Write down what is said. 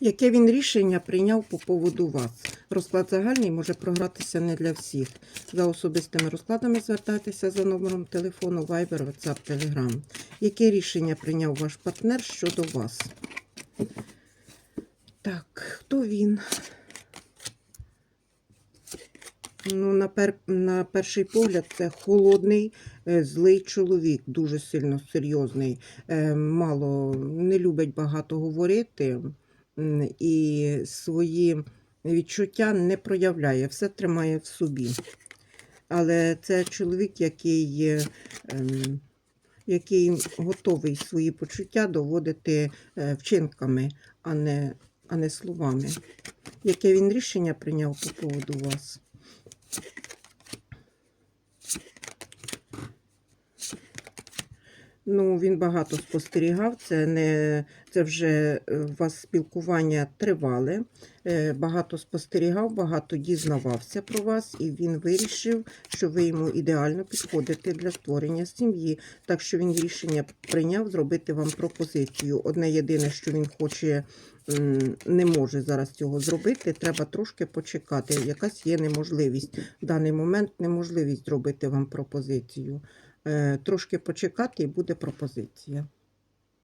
Яке він рішення прийняв по поводу вас? Розклад загальний може програтися не для всіх. За особистими розкладами звертайтеся за номером телефону Viber, WhatsApp, Telegram. Яке рішення прийняв ваш партнер щодо вас? Так, хто він? Ну, на, пер... на перший погляд, це холодний, е, злий чоловік, дуже сильно серйозний, е, мало не любить багато говорити і свої відчуття не проявляє, все тримає в собі. Але це чоловік, який, ем, який готовий свої почуття доводити е, вчинками, а не, а не словами. Яке він рішення прийняв по поводу вас? Ну, він багато спостерігав. Це не це вже е, у вас спілкування тривале. Е, Багато спостерігав, багато дізнавався про вас, і він вирішив, що ви йому ідеально підходите для створення сім'ї. Так що він рішення прийняв зробити вам пропозицію. Одне єдине, що він хоче, не може зараз цього зробити. Треба трошки почекати. Якась є неможливість. В даний момент неможливість зробити вам пропозицію. Е, Трошки почекати і буде пропозиція.